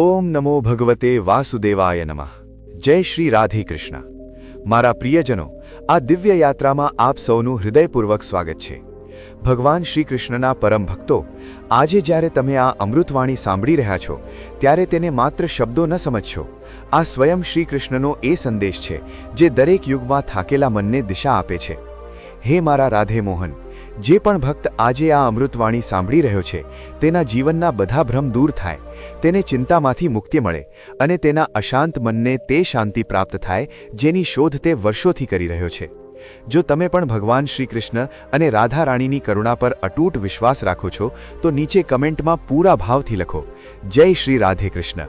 ઓમ નમો ભગવતે વાસુદેવાય નમઃ. જય શ્રી રાધે કૃષ્ણ મારા પ્રિયજનો, આ દિવ્ય યાત્રામાં આપ સૌનું હૃદયપૂર્વક સ્વાગત છે. ભગવાન શ્રી કૃષ્ણના પરમ ભક્તો, આજે જ્યારે તમે આ અમૃતવાણી સાંભળી રહ્યા છો, ત્યારે તેને માત્ર શબ્દો ન સમજશો. આ સ્વયં શ્રી કૃષ્ણનો એ સંદેશ છે, જે દરેક યુગમાં થાકેલા મનને દિશા આપે છે. હે મારા રાધે મોહન જે પણ ભક્ત આજે આ અમૃતવાણી સાંભળી રહ્યો છે, તેના જીવનના બધા ભ્રમ દૂર થાય, તેને ચિંતામાંથી મુક્તિ મળે અને તેના અશાંત મનને તે શાંતિ પ્રાપ્ત થાય જેની શોધ તે વર્ષોથી કરી રહ્યો છે. જો તમે પણ ભગવાન શ્રી કૃષ્ણ અને રાધા રાણીની કરુણા પર અટૂટ વિશ્વાસ રાખો છો, તો નીચે કમેન્ટમાં પૂરા ભાવથી લખો, જય શ્રી રાધે કૃષ્ણ.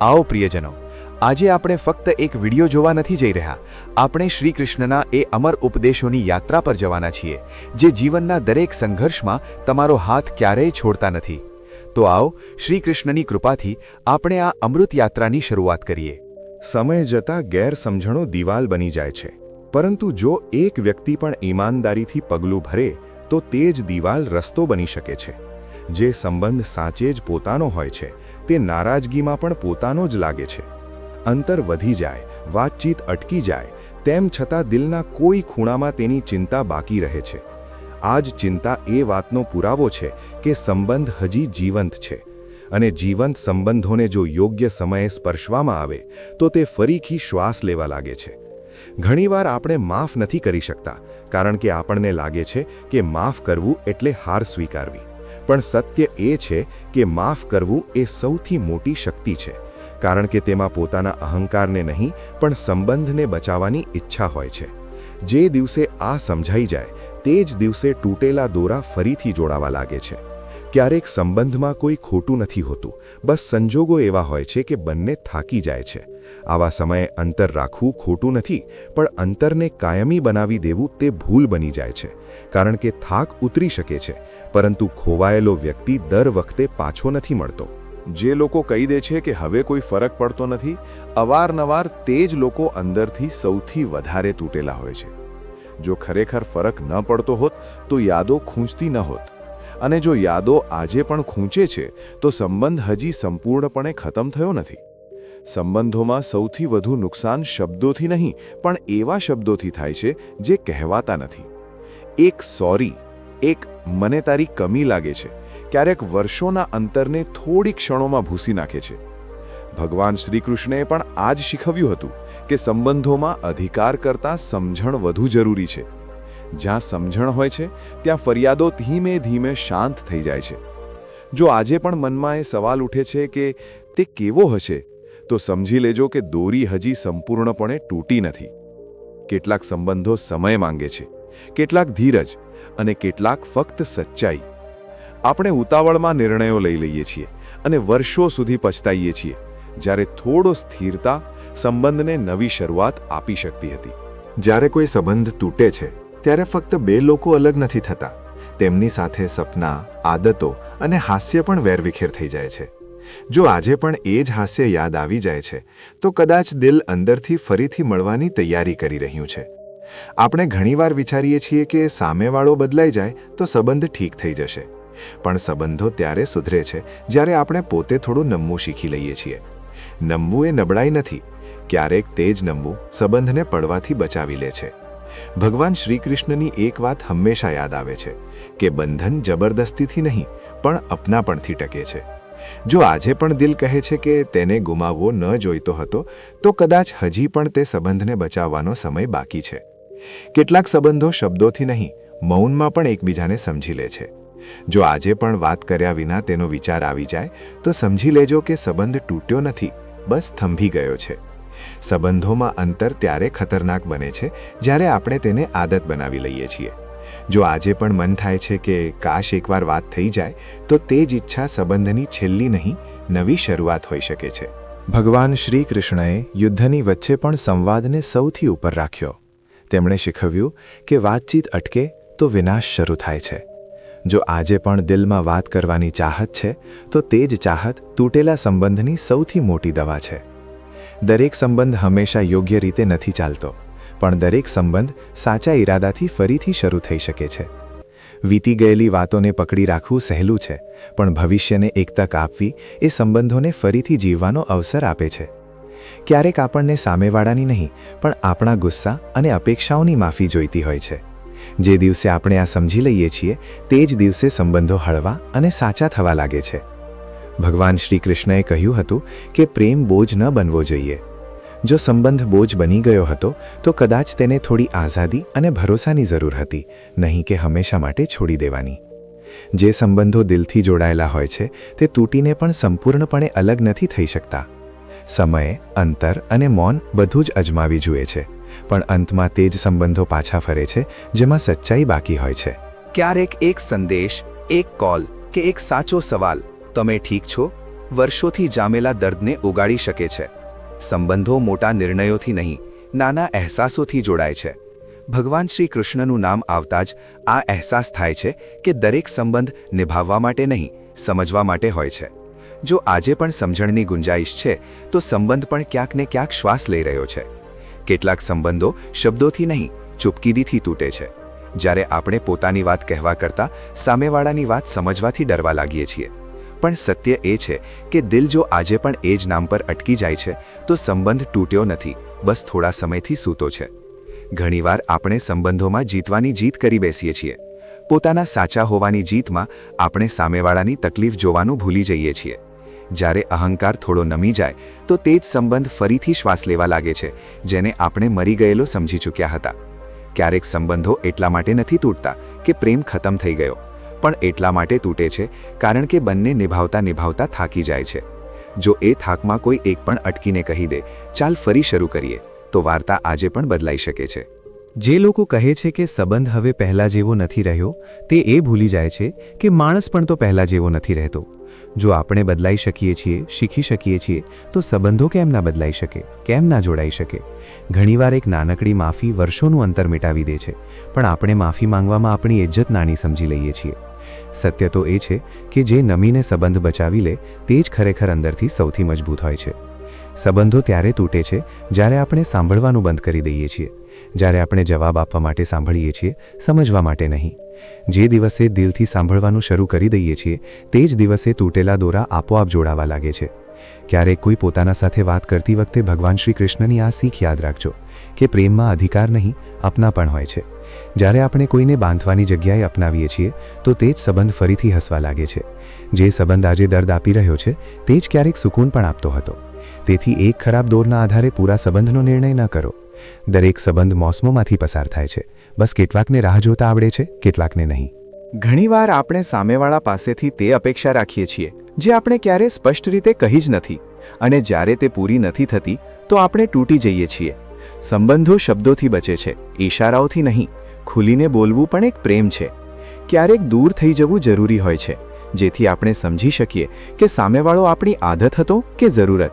આવો પ્રિયજનો આજે આપણે ફક્ત એક વિડિયો જોવા નથી જઈ રહ્યા. આપણે શ્રી કૃષ્ણના એ અમર ઉપદેશોની યાત્રા પર જવાના છીએ, જે જીવનના દરેક સંઘર્ષમાં તમારો હાથ ક્યારેય છોડતા નથી. તો આવો શ્રી કૃષ્ણની કૃપાથી આપણે આ અમૃત યાત્રાની શરૂઆત કરીએ. સમય જતાં ગેરસમજણો દિવાલ બની જાય છે. પરંતુ જો એક વ્યક્તિ પણ ઈમાનદારીથી પગલું ભરે, તો તે જ દિવાલ રસ્તો બની શકે છે. જે સંબંધ સાચે જ પોતાનો હોય છે, તે નારાજગીમાં પણ પોતાનો જ લાગે છે. અંતર વધી જાય, વાતચીત અટકી જાય, તેમ છતાં દિલના કોઈ ખૂણામાં તેની ચિંતા બાકી રહે છે. આ જ ચિંતા એ વાતનો પુરાવો છે કે સંબંધ હજી જીવંત છે અને જીવંત સંબંધોને જો યોગ્ય સમયે સ્પર્શવામાં આવે, તો તે ફરીથી શ્વાસ લેવા લાગે છે. ઘણીવાર આપણે માફ નથી કરી શકતા, કારણ કે આપણને લાગે છે કે માફ કરવું એટલે હાર સ્વીકારવી. પણ સત્ય એ છે કે માફ કરવું એ સૌથી મોટી શક્તિ છે. કારણ કે તેમાં પોતાના અહંકારને નહીં, પણ સંબંધને બચાવવાની ઈચ્છા હોય છે. જે દિવસે આ સમજાઈ જાય, તે જ દિવસે તૂટેલા દોરા ફરીથી જોડાવા લાગે છે. ક્યારેક સંબંધમાં કોઈ ખોટું નથી હોતું, બસ સંજોગો એવા હોય છે કે બંને થાકી જાય છે. આવા સમયે અંતર રાખવું ખોટું નથી, પણ અંતરને કાયમી બનાવી દેવું તે ભૂલ બની જાય છે. કારણ કે થાક ઉતરી શકે છે, પરંતુ ખોવાયેલો વ્યક્તિ દર વખતે પાછો નથી મળતો. જે લોકો કહી દે છે કે હવે કોઈ ફરક પડતો નથી, અવારનવાર તે જ લોકો અંદરથી સૌથી વધારે તૂટેલા હોય છે. જો ખરેખર ફરક ન પડતો હોત, તો યાદો ખૂંચતી ન હોત. અને જો યાદો આજે પણ ખૂંચે છે, તો સંબંધ હજી સંપૂર્ણપણે ખતમ થયો નથી. સંબંધોમાં સૌથી વધુ નુકસાન શબ્દોથી નહીં, પણ એવા શબ્દોથી થાય છે જે કહેવાતા નથી. એક સોરી એક મને તારી કમી લાગે છે. ક્યારેક વર્ષોના અંતરને થોડી ક્ષણોમાં ભૂસી નાખે છે. ભગવાન શ્રીકૃષ્ણએ પણ આ જ શીખવ્યું હતું કે સંબંધોમાં અધિકાર કરતાં સમજણ વધુ જરૂરી છે. જ્યાં સમજણ હોય છે, ત્યાં ફરિયાદો ધીમે ધીમે શાંત થઈ જાય છે. જો આજે પણ મનમાં એ સવાલ ઉઠે છે કે તે કેવો હશે, તો સમજી લેજો કે દોરી હજી સંપૂર્ણપણે તૂટી નથી. કેટલાક સંબંધો સમય માંગે છે, કેટલાક ધીરજ અને કેટલાક ફક્ત સચ્ચાઈ. આપણે ઉતાવળમાં નિર્ણયો લઈ લઈએ છીએ અને વર્ષો સુધી પછતાઈએ છીએ, જ્યારે થોડો સ્થિરતા સંબંધને નવી શરૂઆત આપી શકતી હતી. જ્યારે કોઈ સંબંધ તૂટે છે, ત્યારે ફક્ત બે લોકો અલગ નથી થતા. તેમની સાથે સપના, આદતો અને હાસ્ય પણ વેરવિખેર થઈ જાય છે. જો આજે પણ એ જ હાસ્ય યાદ આવી જાય છે, તો કદાચ દિલ અંદરથી ફરીથી મળવાની તૈયારી કરી રહ્યું છે. આપણે ઘણીવાર વિચારીએ છીએ કે સામેવાળો બદલાઈ જાય તો સંબંધ ઠીક થઈ જશે. પણ સંબંધો ત્યારે સુધરે છે, જ્યારે આપણે પોતે થોડું નમવું શીખી લઈએ છીએ. નમવું એ નબળાઈ નથી. ક્યારેક તે જ નમવું સંબંધને પડવાથી બચાવી લે છે. ભગવાન શ્રીકૃષ્ણની એક વાત હંમેશા યાદ આવે છે કે બંધન જબરદસ્તીથી નહીં, પણ અપનાપણથી ટકે છે. જો આજે પણ દિલ કહે છે કે તેને ગુમાવવો ન જોઈતો હતો, તો કદાચ હજી પણ તે સંબંધને બચાવવાનો સમય બાકી છે. કેટલાક સંબંધો શબ્દોથી નહીં, મૌનમાં પણ એકબીજાને સમજી લે છે. જો આજે પણ વાત કર્યા વિના તેનો વિચાર આવી જાય, તો સમજી લેજો કે સંબંધ તૂટ્યો નથી, બસ થંભી ગયો છે. સંબંધોમાં અંતર ત્યારે ખતરનાક બને છે, જ્યારે આપણે તેને આદત બનાવી લઈએ છીએ. જો આજે પણ મન થાય છે કે કાશ એકવાર વાત થઈ જાય, તો તે જ ઈચ્છા સંબંધની છેલ્લી નહીં, નવી શરૂઆત હોઈ શકે છે. ભગવાન શ્રી કૃષ્ણએ યુદ્ધની વચ્ચે પણ સંવાદને સૌથી ઉપર રાખ્યો. તેમણે શીખવ્યું કે વાતચીત અટકે તો વિનાશ શરૂ થાય છે. જો આજે પણ દિલમાં વાત કરવાની ચાહત છે, તો તે જ ચાહત તૂટેલા સંબંધની સૌથી મોટી દવા છે. દરેક સંબંધ હંમેશા યોગ્ય રીતે નથી ચાલતો, પણ દરેક સંબંધ સાચા ઈરાદાથી ફરીથી શરૂ થઈ શકે છે. વીતી ગયેલી વાતોને પકડી રાખવું સહેલું છે, પણ ભવિષ્યને એક તક આપવી એ સંબંધોને ફરીથી જીવવાનો અવસર આપે છે. ક્યારેક આપણને સામેવાળાની નહીં, પણ આપણા ગુસ્સા અને અપેક્ષાઓની માફી જોઈતી હોય છે. જે દિવસે આપણે આ સમજી લઈએ છીએ, તે જ દિવસે સંબંધો હળવા અને સાચા થવા લાગે છે. ભગવાન શ્રી કૃષ્ણએ કહ્યું હતું કે પ્રેમ બોજ ન બનવો જોઈએ. જો સંબંધ બોજ બની ગયો હતો, તો કદાચ તેને થોડી આઝાદી અને ભરોસાની જરૂર હતી, નહીં કે હંમેશા માટે છોડી દેવાની. જે સંબંધો દિલથી જોડાયેલા હોય છે, તે તૂટીને પણ સંપૂર્ણપણે અલગ નથી થઈ શકતા. સમય, અંતર અને મૌન બધું જ અજમાવી જુએ છે. પણ અંતમાં તે જ સંબંધો પાછા ફરે છે, જેમાં સચ્ચાઈ બાકી હોય છે. ક્યારેક એક સંદેશ, એક કોલ કે એક સાચો સવાલ, તમે ઠીક છો? વર્ષોથી જામેલા દર્દને ઉગાડી શકે છે. સંબંધો મોટા નિર્ણયોથી નહીં, નાના અહેસાસોથી જોડાય છે. ભગવાન શ્રી કૃષ્ણનું નામ આવતા જ આ અહેસાસ થાય છે કે દરેક સંબંધ નિભાવવા માટે નહીં, સમજવા માટે હોય છે. જો આજે પણ સમજણની ગુંજાઈશ છે, તો સંબંધ પણ ક્યાંક ને ક્યાંક શ્વાસ લઈ રહ્યો છે. કેટલાક સંબંધો શબ્દોથી નહીં, ચૂપકીદીથી તૂટે છે. જ્યારે આપણે પોતાની વાત કહેવા કરતાં સામેવાળાની વાત સમજવાથી ડરવા લાગીએ છીએ. પણ સત્ય એ છે કે દિલ જો આજે પણ એ જ નામ પર અટકી જાય છે, તો સંબંધ તૂટ્યો નથી, બસ થોડા સમયથી સૂતો છે. ઘણીવાર આપણે સંબંધોમાં જીતવાની જીત કરી બેસીએ છીએ. પોતાના સાચા હોવાની જીતમાં આપણે સામેવાળાની તકલીફ જોવાનું ભૂલી જઈએ છીએ. જ્યારે અહંકાર થોડો નમી જાય, તો તે જ સંબંધ ફરીથી શ્વાસ લેવા લાગે છે, જેને આપણે મરી ગયેલો સમજી ચૂક્યા હતા. ક્યારેક સંબંધો એટલા માટે નથી તૂટતા કે પ્રેમ ખતમ થઈ ગયો, પણ એટલા માટે તૂટે છે કારણ કે બંને નિભાવતા નિભાવતા થાકી જાય છે. જો એ થાકમાં કોઈ એક પણ અટકીને કહી દે, ચાલ ફરી શરૂ કરીએ, તો વાર્તા આજે પણ બદલાઈ શકે છે. જે લોકો કહે છે કે સંબંધ હવે પહેલા જેવો નથી રહ્યો, તે એ ભૂલી જાય છે કે માણસ પણ તો પહેલા જેવો નથી રહેતો. જો આપણે બદલાઈ શકીએ છીએ, શીખી શકીએ છીએ, તો સંબંધો કેમ ના બદલાઈ શકે? કેમ ના જોડાઈ શકે? ઘણીવાર એક નાનકડી માફી વર્ષોનું અંતર મિટાવી દે છે, પણ આપણે માફી માંગવામાં આપણી ઇજ્જત નાની સમજી લઈએ છીએ. સત્ય તો એ છે કે જે નમીને સંબંધ બચાવી લે, તે જ ખરેખર અંદરથી સૌથી મજબૂત હોય છે. સંબંધો ત્યારે તૂટે છે, જ્યારે આપણે સાંભળવાનું બંધ કરી દઈએ છીએ. જ્યારે આપણે જવાબ આપવા માટે સાંભળીએ છીએ, સમજવા માટે નહીં. જે દિવસે દિલથી સાંભળવાનું શરૂ કરી દઈએ છીએ, તે જ દિવસે તૂટેલા દોરા આપોઆપ જોડાવા લાગે છે. ક્યારેક કોઈ પોતાના સાથે વાત કરતી વખતે ભગવાન શ્રી કૃષ્ણની આ શીખ યાદ રાખજો, કે પ્રેમમાં અધિકાર નહીં અપનાપણ હોય છે. જ્યારે આપણે કોઈને બાંધવાની જગ્યાએ અપનાવીએ છીએ, તો તે જ સંબંધ ફરીથી હસવા લાગે છે. જે સંબંધ આજે દર્દ આપી રહ્યો છે, તે જ ક્યારેક સુકૂન પણ આપતો હતો. તેથી એક ખરાબ દોરના આધારે પૂરા સંબંધનો નિર્ણય ન કરો. દરેક સંબંધ મોસમોમાંથી પસાર થાય છે. બસ કેટલાકને રાહ જોતા આવડે છે, કેટલાકને નહીં. ઘણીવાર આપણે સામેવાળા પાસેથી તે અપેક્ષા રાખીએ છીએ, જે આપણે ક્યારે સ્પષ્ટ રીતે કહી જ નથી. અને જ્યારે તે પૂરી નથી થતી, તો આપણે તૂટી જઈએ છીએ. સંબંધો શબ્દોથી બચે છે, ઈશારાઓથી નહીં. ખુલીને બોલવું પણ એક પ્રેમ છે. ક્યારેક દૂર થઈ જવું જરૂરી હોય છે, જેથી આપણે સમજી શકીએ કે સામેવાળો આપણી આદત હતો કે જરૂરત.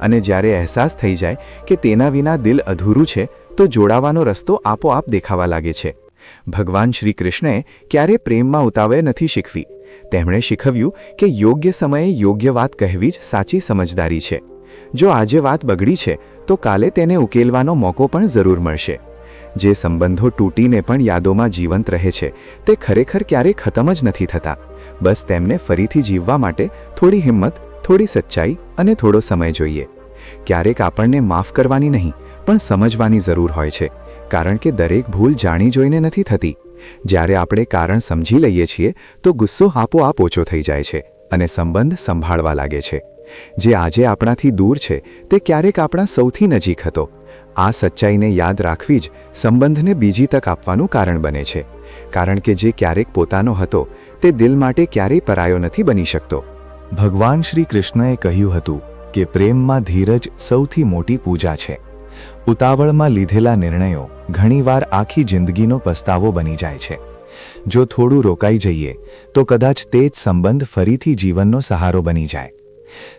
અને જ્યારે અહેસાસ થઈ જાય કે તેના વિના દિલ અધૂરું છે, તો જોડાવાનો રસ્તો આપોઆપ દેખાવા લાગે છે. ભગવાન શ્રી કૃષ્ણએ ક્યારે પ્રેમમાં ઉતાવળ નથી શીખવી. તેમણે શીખવ્યું કે યોગ્ય સમયે યોગ્ય વાત કહેવી જ સાચી સમજદારી છે. જો આજે વાત બગડી છે, તો કાલે તેને ઉકેલવાનો મોકો પણ જરૂર મળશે. જે સંબંધો તૂટીને પણ યાદોમાં જીવંત રહે છે, તે ખરેખર ક્યારેય ખતમ જ નથી થતા. બસ તેમને ફરીથી જીવવા માટે થોડી હિંમત થોડી સચ્ચાઈ અને થોડો સમય જોઈએ. ક્યારેક આપણને માફ કરવાની નહીં, પણ સમજવાની જરૂર હોય છે, કારણ કે દરેક ભૂલ જાણી જોઈને નથી થતી. જ્યારે આપણે કારણ સમજી લઈએ છીએ, તો ગુસ્સો આપોઆપ ઓછો થઈ જાય છે અને સંબંધ સંભાળવા લાગે છે. જે આજે આપણાથી દૂર છે, તે ક્યારેક આપણા સૌથી નજીક હતો. આ સચ્ચાઈને યાદ રાખવી જ સંબંધને બીજી તક આપવાનું કારણ બને છે. કારણ કે જે ક્યારેક પોતાનો હતો, તે દિલ માટે ક્યારેય પરાયો નથી બની શકતો. ભગવાન શ્રી કૃષ્ણએ કહ્યું હતું કે પ્રેમમાં ધીરજ સૌથી મોટી પૂજા છે. ઉતાવળમાં લીધેલા નિર્ણયો ઘણીવાર આખી જિંદગીનો પસ્તાવો બની જાય છે. જો થોડું રોકાઈ જઈએ, તો કદાચ તે જ સંબંધ ફરીથી જીવનનો સહારો બની જાય.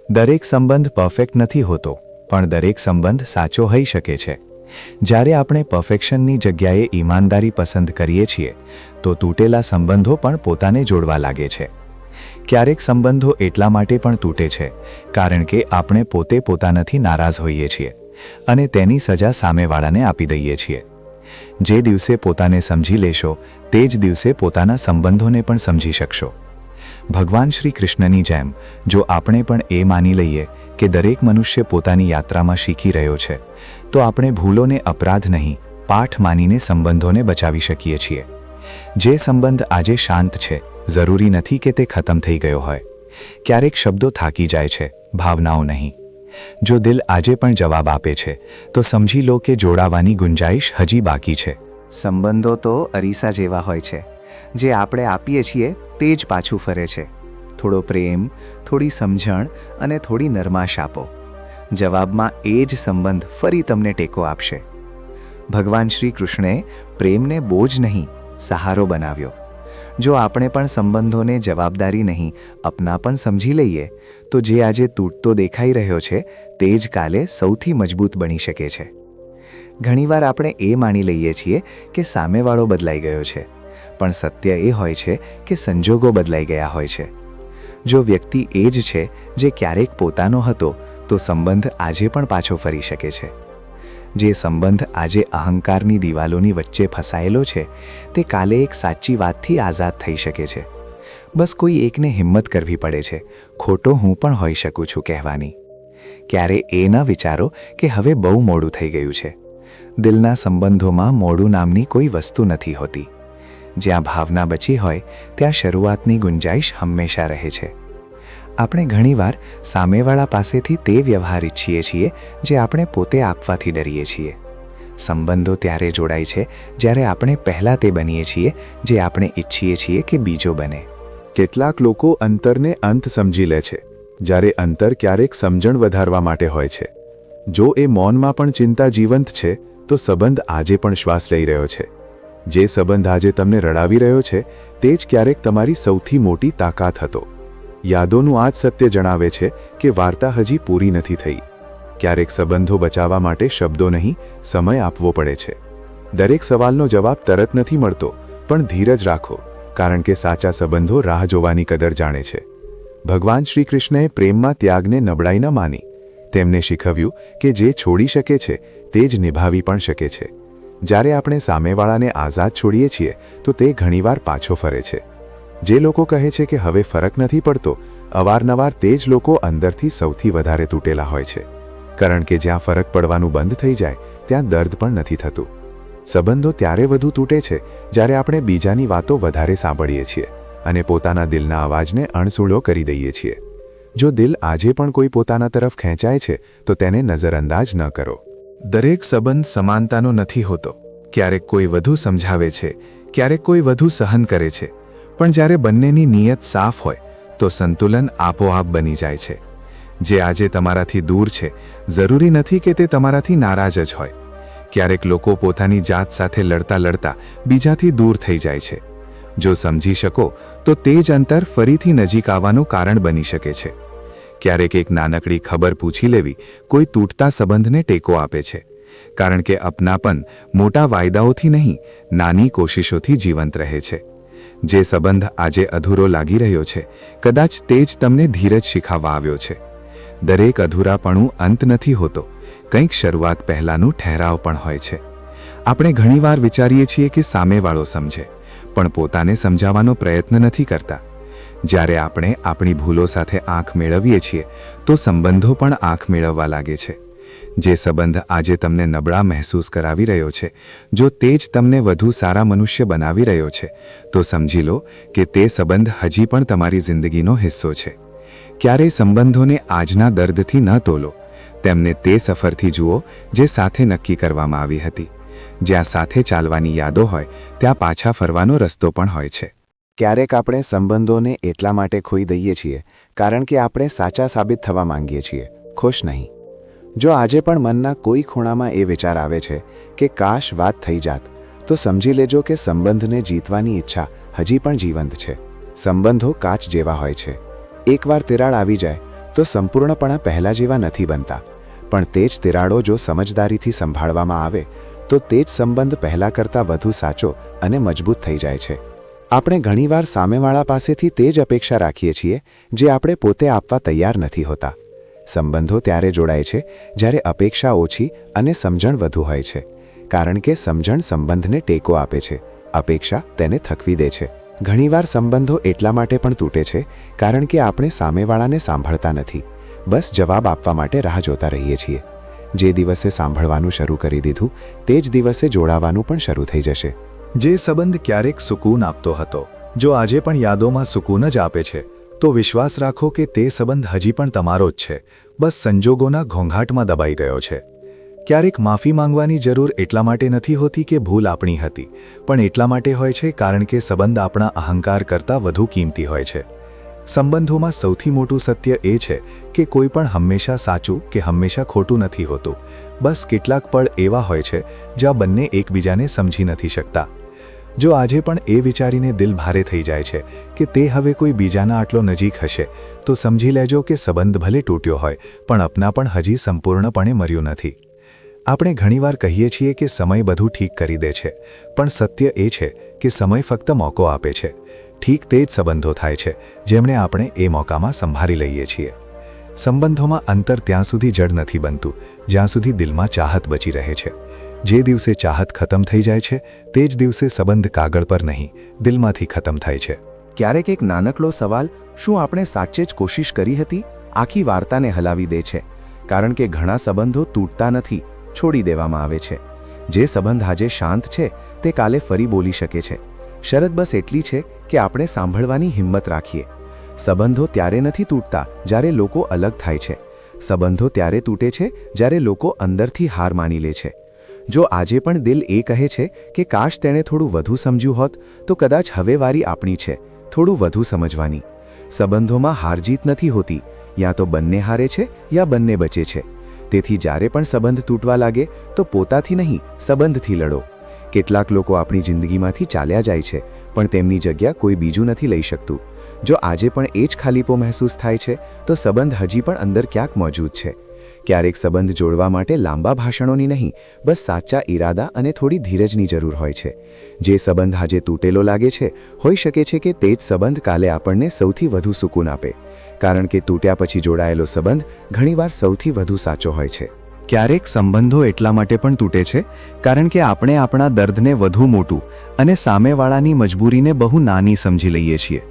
દરેક સંબંધ પરફેક્ટ નથી હોતો, પણ દરેક સંબંધ સાચો હોઈ શકે છે. જ્યારે આપણે પરફેક્શનની જગ્યાએ ઈમાનદારી પસંદ કરીએ છીએ, તો તૂટેલા સંબંધો પણ પોતાને જોડવા લાગે છે. ક્યારેક સંબંધો એટલા માટે પણ તૂટે છે, કારણ કે આપણે પોતે પોતાનાથી નારાજ હોઈએ છીએ અને તેની સજા સામેવાળાને આપી દઈએ છીએ. જે દિવસે પોતાને સમજી લેશો, તે જ દિવસે પોતાના સંબંધોને પણ સમજી શકશો. ભગવાન શ્રી કૃષ્ણની જેમ, જો આપણે પણ એ માની લઈએ કે દરેક મનુષ્ય પોતાની યાત્રામાં શીખી રહ્યો છે, તો આપણે ભૂલોને અપરાધ નહીં, પાઠ માનીને સંબંધોને બચાવી શકીએ છીએ. જે સંબંધ આજે શાંત છે જરૂરી નથી કે તે ખતમ થઈ ગયો હોય. ક્યારેક શબ્દો થાકી જાય છે, ભાવનાઓ નહીં. જો દિલ આજે પણ જવાબ આપે છે, તો સમજી લો કે જોડાવાની ગુંજાઈશ હજી બાકી છે. સંબંધો તો અરીસા જેવા હોય છે. જે આપણે આપીએ છીએ, તે જ પાછું ફરે છે. થોડો પ્રેમ, થોડી સમજણ અને થોડી નરમાશ આપો. જવાબમાં એ જ સંબંધ ફરી તમને ટેકો આપશે. ભગવાન શ્રી કૃષ્ણે પ્રેમને બોજ નહીં, સહારો બનાવ્યો. જો આપણે પણ સંબંધોને જવાબદારી નહીં અપનાપન સમજી લઈએ, તો જે આજે તૂટતો દેખાઈ રહ્યો છે, તે જ કાલે સૌથી મજબૂત બની શકે છે. ઘણીવાર આપણે એ માની લઈએ છીએ કે સામેવાળો બદલાઈ ગયો છે, પણ સત્ય એ હોય છે કે સંજોગો બદલાઈ ગયા હોય છે. જો વ્યક્તિ એ જ છે જે ક્યારેક પોતાનો હતો, તો સંબંધ આજે પણ પાછો ફરી શકે છે. જે સંબંધ આજે અહંકારની દિવાલોની વચ્ચે ફસાયેલો છે, તે કાલે એક સાચી વાતથી આઝાદ થઈ શકે છે. બસ કોઈ એકને હિંમત કરવી પડે છે. ખોટો હું પણ હોઈ શકું છું કહેવાની. ક્યારે એ ન વિચારો કે હવે બહુ મોડું થઈ ગયું છે. દિલના સંબંધોમાં મોડું નામની કોઈ વસ્તુ નથી હોતી. જ્યાં ભાવના બચી હોય, ત્યાં શરૂઆતની ગુંજાઈશ હંમેશા રહે છે. આપણે ઘણીવાર સામેવાળા પાસેથી તે વ્યવહાર ઈચ્છીએ છીએ જે આપણે પોતે આપવાથી ડરીએ છીએ. સંબંધો ત્યારે જોડાય છે જ્યારે આપણે પહેલાં તે બનીએ છીએ જે આપણે ઈચ્છીએ છીએ કે બીજો બને. કેટલાક લોકો અંતરને અંત સમજી લે છે, જ્યારે અંતર ક્યારેક સમજણ વધારવા માટે હોય છે. જો એ મૌનમાં પણ ચિંતા જીવંત છે, તો સંબંધ આજે પણ શ્વાસ લઈ રહ્યો છે. જે સંબંધ આજે તમને રડાવી રહ્યો છે, તે જ ક્યારેક તમારી સૌથી મોટી તાકાત હતો. યાદોનું આ જ સત્ય જણાવે છે કે વાર્તા હજી પૂરી નથી થઈ. ક્યારેક સંબંધો બચાવવા માટે શબ્દો નહીં, સમય આપવો પડે છે. દરેક સવાલનો જવાબ તરત નથી મળતો, પણ ધીરજ રાખો, કારણ કે સાચા સંબંધો રાહ જોવાની કદર જાણે છે. ભગવાન શ્રી કૃષ્ણએ પ્રેમમાં ત્યાગને નબળાઈ ન માની. તેમને શીખવ્યું કે જે છોડી શકે છે, તે જ નિભાવી પણ શકે છે. જ્યારે આપણે સામેવાળાને આઝાદ છોડીએ છીએ, તો તે ઘણીવાર પાછો ફરે છે. જે લોકો કહે છે કે હવે ફરક નથી પડતો, અવારનવાર તે જ લોકો અંદરથી સૌથી વધારે તૂટેલા હોય છે. કારણ કે જ્યાં ફરક પડવાનું બંધ થઈ જાય, ત્યાં દર્દ પણ નથી થતું. સંબંધો ત્યારે વધુ તૂટે છે, જ્યારે આપણે બીજાની વાતો વધારે સાંભળીએ છીએ અને પોતાના દિલના અવાજને અણસૂળો કરી દઈએ છીએ. જો દિલ આજે પણ કોઈ પોતાના તરફ ખેંચાય છે, તો તેને નજરઅંદાજ ન કરો. દરેક સંબંધ સમાનતાનો નથી હોતો. ક્યારેક કોઈ વધુ સમજાવે છે, ક્યારેક કોઈ વધુ સહન કરે છે. પણ જ્યારે બંનેની નિયત સાફ હોય, તો સંતુલન આપોઆપ બની જાય છે. જે આજે તમારાથી દૂર છે, જરૂરી નથી કે તે તમારાથી નારાજ જ હોય. ક્યારેક લોકો પોતાની જાત સાથે લડતા લડતા બીજાથી દૂર થઈ જાય છે. જો સમજી શકો, તો તે જ અંતર ફરીથી નજીક આવવાનું કારણ બની શકે છે. ક્યારેક એક નાનકડી ખબર પૂછી લેવી કોઈ તૂટતા સંબંધને ટેકો આપે છે. કારણ કે અપનાપન મોટા વાયદાઓથી નહીં, નાની કોશિશોથી જીવંત રહે છે. જે સંબંધ આજે અધૂરો લાગી રહ્યો છે, કદાચ તે જ તમને ધીરજ શીખાવવા આવ્યો છે. દરેક અધૂરાપણું અંત નથી હોતો, કંઈક શરૂઆત પહેલાંનું ઠહેરાવ પણ હોય છે. આપણે ઘણીવાર વિચારીએ છીએ કે સામેવાળો સમજે, પણ પોતાને સમજાવવાનો પ્રયત્ન નથી કરતા. જ્યારે આપણે આપણી ભૂલો સાથે આંખ મેળવીએ છીએ, તો સંબંધો પણ આંખ મેળવવા લાગે છે. જે સંબંધ આજે તમને નબળા મહેસૂસ કરાવી રહ્યો છે, જો તે જ તમને વધુ સારા મનુષ્ય બનાવી રહ્યો છે, તો સમજી લો કે તે સંબંધ હજી પણ તમારી જિંદગીનો હિસ્સો છે. ક્યારેય સંબંધોને આજના દર્દથી ન તોલો. તેમને તે સફરથી જુઓ જે સાથે નક્કી કરવામાં આવી હતી. જ્યાં સાથે ચાલવાની યાદો હોય, ત્યાં પાછા ફરવાનો રસ્તો પણ હોય છે. ક્યારેક આપણે સંબંધોને એટલા માટે ખોઈ દઈએ છીએ, કારણ કે આપણે સાચા સાબિત થવા માંગીએ છીએ. ખુશ નહીં. જો આજે પણ મનના કોઈ ખૂણામાં એ વિચાર આવે છે કે કાશ વાત થઈ જાત, તો સમજી લેજો કે સંબંધને જીતવાની ઈચ્છા હજી પણ જીવંત છે. સંબંધો કાચ જેવા હોય છે. એકવાર તિરાડ આવી જાય, તો સંપૂર્ણપણા પહેલા જેવા નથી બનતા. પણ તે જ તિરાડો જો સમજદારીથી સંભાળવામાં આવે, તો તે જ સંબંધ પહેલા કરતાં વધુ સાચો અને મજબૂત થઈ જાય છે. આપણે ઘણીવાર સામેવાળા પાસેથી તે જ અપેક્ષા રાખીએ છીએ, જે આપણે પોતે આપવા તૈયાર નથી હોતા. સંબંધો ત્યારે જોડાય છે જ્યારે અપેક્ષા ઓછી અને સમજણ વધુ હોય છે. કારણ કે સમજણ સંબંધને ટેકો આપે છે. અપેક્ષા તેને થકવી દે છે. ઘણીવાર સંબંધો એટલા માટે પણ તૂટે છે કારણ કે આપણે સામેવાળાને સાંભળતા નથી. બસ જવાબ આપવા માટે રાહ જોતા રહીએ છીએ. જે દિવસે સાંભળવાનું શરૂ કરી દીધું, તે જ દિવસે જોડાવાનું પણ શરૂ થઈ જશે. જે સંબંધ ક્યારેક સુકૂન આપતો હતો, જો આજે પણ યાદોમાં સુકૂન જ આપે છે તો વિશ્વાસ રાખો કે તે સંબંધ હજી પણ તમારો જ છે. બસ સંજોગોના ઘોંઘાટમાં દબાઈ ગયો છે. ક્યારેક માફી માંગવાની જરૂર એટલા માટે નથી હોતી કે ભૂલ આપણી હતી, પણ એટલા માટે હોય છે કારણ કે સંબંધ આપણા અહંકાર કરતાં વધુ કિંમતી હોય છે. સંબંધોમાં સૌથી મોટું સત્ય એ છે કે કોઈ પણ હંમેશા સાચું કે હંમેશા ખોટું નથી હોતું. બસ કેટલાક પળ એવા હોય છે, જ્યાં બંને એકબીજાને સમજી નથી શકતા. જો આજે પણ એ વિચારીને દિલ ભારે થઈ જાય છે કે તે હવે કોઈ બીજાના આટલો નજીક હશે, તો સમજી લેજો કે સંબંધ ભલે તૂટ્યો હોય, પણ અપના પણ હજી સંપૂર્ણપણે મર્યું નથી. આપણે ઘણીવાર કહીએ છીએ કે સમય બધું ઠીક કરી દે છે, પણ સત્ય એ છે કે સમય ફક્ત મોકો આપે છે. ઠીક તે જ સંબંધો થાય છે, જેમણે આપણે એ મોકામાં સંભાળી લઈએ છીએ. સંબંધોમાં અંતર ત્યાં સુધી જડ નથી બનતું, જ્યાં સુધી દિલમાં ચાહત બચી રહે છે. જે દિવસે ચાહત ખતમ થઈ જાય છે, તે જ દિવસે સંબંધ કાગળ પર નહીં, દિલમાંથી ખતમ થાય છે. ક્યારેક એક નાનકડો સવાલ, શું આપણે સાચે જ કોશિશ કરી હતી? આખી વાર્તાને હલાવી દે છે. કારણ કે ઘણા સંબંધો તૂટતા નથી, છોડી દેવામાં આવે છે. જે સંબંધ આજે શાંત છે, તે કાલે ફરી બોલી શકે છે. શરત બસ એટલી છે કે આપણે સાંભળવાની હિંમત રાખીએ. સંબંધો ત્યારે નથી તૂટતા, જ્યારે લોકો અલગ થાય છે. સંબંધો ત્યારે તૂટે છે, જ્યારે લોકો અંદરથી હાર માની લે છે. જો આજે પણ દિલ એ કહે છે કે કાશ તેણે થોડું વધુ સમજ્યું હોત, તો કદાચ હવે વારી આપણી છે, થોડું વધુ સમજવાની. સંબંધોમાં હારજીત નથી હોતી, યા તો બંને હારે છે, યા બંને બચે છે. તેથી જ્યારે પણ સંબંધ તૂટવા લાગે, તો પોતાથી નહીં, સંબંધથી લડો. કેટલાક લોકો આપણી જિંદગીમાંથી ચાલ્યા જાય છે, પણ તેમની જગ્યા કોઈ બીજું નથી લઈ શકતું. જો આજે પણ એ જ ખાલીપો મહેસૂસ થાય છે, તો સંબંધ હજી પણ અંદર ક્યાંક મોજૂદ છે. ક્યારેક સંબંધ જોડવા માટે લાંબા ભાષણોની નહીં, બસ સાચા ઈરાદા અને થોડી ધીરજની જરૂર હોય છે. જે સંબંધ આજે તૂટેલો લાગે છે, હોઈ શકે છે કે તે જ સંબંધ કાલે આપણને સૌથી વધુ સુકૂન આપે. કારણ કે તૂટ્યા પછી જોડાયેલો સંબંધ ઘણીવાર સૌથી વધુ સાચો હોય છે. ક્યારેક સંબંધો એટલા માટે પણ તૂટે છે, કારણ કે આપણે આપણા દર્દને વધુ મોટું અને સામેવાળાની મજબૂરીને બહુ નાની સમજી લઈએ છીએ.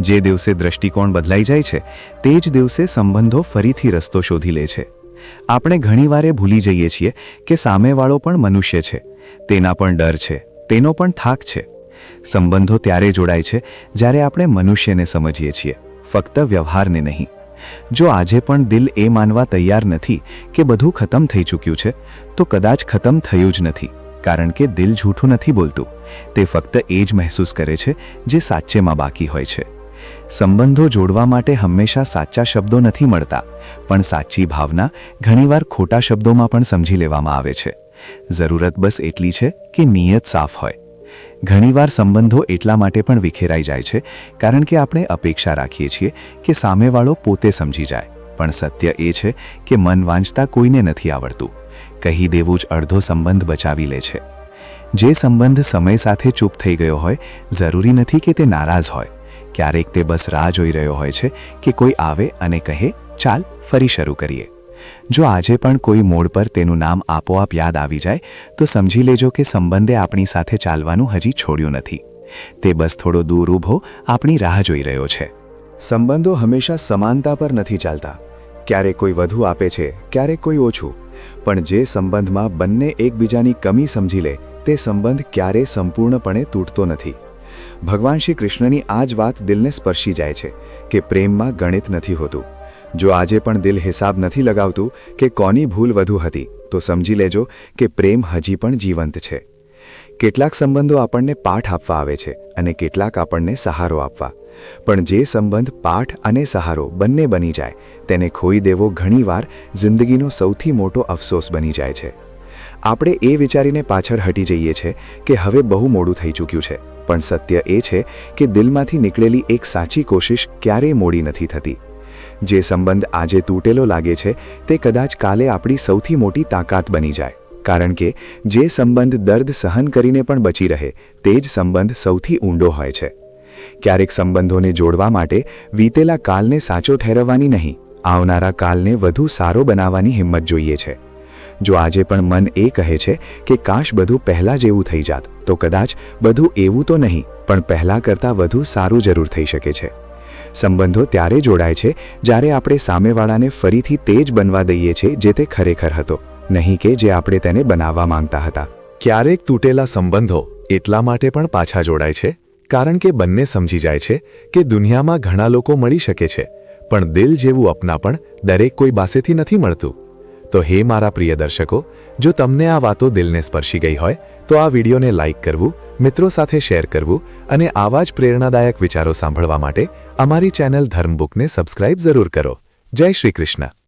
જે દિવસે દ્રષ્ટિકોણ બદલાઈ જાય છે, તે જ દિવસે સંબંધો ફરીથી રસ્તો શોધી લે છે. આપણે ઘણીવારે ભૂલી જઈએ છીએ કે સામેવાળો પણ મનુષ્ય છે. તેના પણ ડર છે. તેનો પણ થાક છે. સંબંધો ત્યારે જોડાય છે જ્યારે આપણે મનુષ્યને સમજીએ છીએ. ફક્ત વ્યવહારને નહીં. જો આજે પણ દિલ એ માનવા તૈયાર નથી કે બધું ખતમ થઈ ચૂક્યું છે, તો કદાચ ખતમ થયું જ નથી. કારણ કે દિલ જૂઠું નથી બોલતું. તે ફક્ત એ જ મહેસૂસ કરે છે જે સાચેમાં બાકી હોય છે. સંબંધો જોડવા માટે હંમેશા સાચા શબ્દો નથી મળતા, પણ સાચી ભાવના ઘણીવાર ખોટા શબ્દોમાં પણ સમજી લેવામાં આવે છે. જરૂરત બસ એટલી છે કે નિયત સાફ હોય. ઘણીવાર સંબંધો એટલા માટે પણ વિખેરાઈ જાય છે, કારણ કે આપણે અપેક્ષા રાખીએ છીએ કે સામેવાળો પોતે સમજી જાય, પણ સત્ય એ છે કે મન વાંચતા કોઈને નથી આવડતું. કહી દેવું જ અડધો સંબંધ બચાવી લે છે. જે સંબંધ સમય સાથે ચૂપ થઈ ગયો હોય, જરૂરી નથી કે તે નારાજ હોય. ક્યારેક તે બસ રાહ જોઈ રહ્યો હોય છે કે કોઈ આવે અને કહે, ચાલ, ફરી શરૂ કરીએ. જો આજે પણ કોઈ મોડ પર તેનું નામ આપોઆપ યાદ આવી જાય, તો સમજી લેજો કે સંબંધે આપણી સાથે ચાલવાનું હજી છોડ્યું નથી. તે બસ થોડો દૂર ઊભો આપણી રાહ જોઈ રહ્યો છે. સંબંધો હંમેશા સમાનતા પર નથી ચાલતા. ક્યારેક કોઈ વધુ આપે છે, ક્યારેક કોઈ ઓછું. પણ જે સંબંધમાં બંને એકબીજાની કમી સમજી લે, તે સંબંધ ક્યારે સંપૂર્ણપણે તૂટતો નથી. ભગવાન શ્રી કૃષ્ણની આ જ વાત દિલને સ્પર્શી જાય છે કે પ્રેમમાં ગણિત નથી હોતું. જો આજે પણ દિલ હિસાબ નથી લગાવતું કે કોની ભૂલ વધુ હતી, તો સમજી લેજો કે પ્રેમ હજી પણ જીવંત છે. કેટલાક સંબંધો આપણને પાઠ આપવા આવે છે અને કેટલાક આપણને સહારો આપવા. પણ જે સંબંધ પાઠ અને સહારો બંને બની જાય, તેને ખોઈ દેવો ઘણીવાર જિંદગીનો સૌથી મોટો અફસોસ બની જાય છે. આપણે એ વિચારીને પાછળ હટી જઈએ છીએ કે હવે બહુ મોડું થઈ ચૂક્યું છે. પણ સત્ય એ છે કે દિલમાંથી નીકળેલી એક સાચી કોશિશ ક્યારેય મોડી નથી થતી. જે સંબંધ આજે તૂટેલો લાગે છે તે કદાચ કાલે આપણી સૌથી મોટી તાકાત બની જાય. કારણ કે જે સંબંધ દર્દ સહન કરીને પણ બચી રહે, તે જ સંબંધ સૌથી ઊંડો હોય છે. ક્યારેક સંબંધોને જોડવા માટે વીતેલા કાલને સાચો ઠેરવવાની નહીં, આવનારા કાલને વધુ સારો બનાવવાની હિંમત જોઈએ છે. જો આજે પણ મન એ કહે છે કે કાશ બધું પહેલાં જેવું થઈ જાત, તો કદાચ બધું એવું તો નહીં, પણ પહેલાં કરતાં વધુ સારું જરૂર થઈ શકે છે. સંબંધો ત્યારે જોડાય છે જ્યારે આપણે સામેવાળાને ફરીથી તે જ બનવા દઈએ છીએ જે તે ખરેખર હતો, નહીં કે જે આપણે તેને બનાવવા માંગતા હતા. ક્યારેક તૂટેલા સંબંધો એટલા માટે પણ પાછા જોડાય છે, કારણ કે બંને સમજી જાય છે કે દુનિયામાં ઘણા લોકો મળી શકે છે, પણ દિલ જેવું અપનાપણ દરેક કોઈ પાસેથી નથી મળતું. તો હે મારા પ્રિય દર્શકો, જો તમને આ વાતો દિલને સ્પર્શી ગઈ હોય, તો આ વિડીયોને લાઇક કરવું, મિત્રો સાથે શેર કરવું અને આવા જ પ્રેરણાદાયક વિચારો સાંભળવા માટે અમારી ચેનલ ધર્મબુકને સબસ્ક્રાઇબ જરૂર કરો. જય શ્રી કૃષ્ણ.